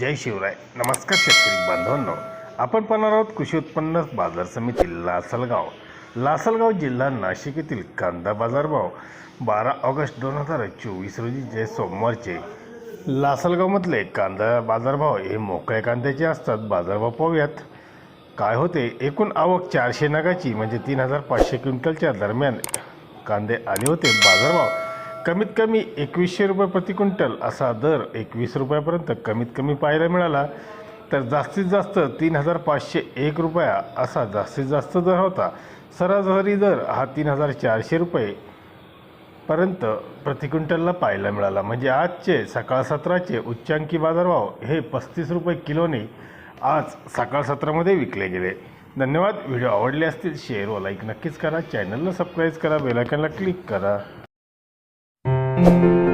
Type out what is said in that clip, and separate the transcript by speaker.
Speaker 1: जय शिवराय. नमस्कार शेतकरी बांधवांनो. आपण पाहणार आहोत कृषी उत्पन्न बाजार समिती लासलगाव. लासलगाव जिल्हा नाशिक येथील कांदा बाजारभाव बारा ऑगस्ट दोन हजार चोवीस रोजी जे सोमवारचे. लासलगावमधले कांदा बाजारभाव हे मोकळ्या कांद्याचे असतात. बाजारभाव पाहूयात. काय होते? एकूण आवक चारशे नगाची म्हणजे तीन हजार पाचशे क्विंटलच्या दरम्यान कांदे आले होते. बाजारभाव कमीत कमी एकवीसशे रुपये प्रति क्विंटल असा दर एकवीस रुपयापर्यंत कमीत कमी पाहायला मिळाला तर जास्तीत जास्त तीन हजार पाचशे एक रुपया असा जास्तीत जास्त दर होता. सरासरी दर हा तीन हजार चारशे रुपये पर्यंत प्रति क्विंटलला पाहायला मिळाला. म्हणजे आजचे सकाळ सत्राचे उच्चांकी बाजारभाव हे पस्तीस रुपये किलोने आज सकाळ सत्रामध्ये विकले गेले. धन्यवाद. व्हिडिओ आवडले असतील शेअर व लाईक नक्कीच करा. चॅनलला सबस्क्राईब करा. बेलायकनला क्लिक करा. you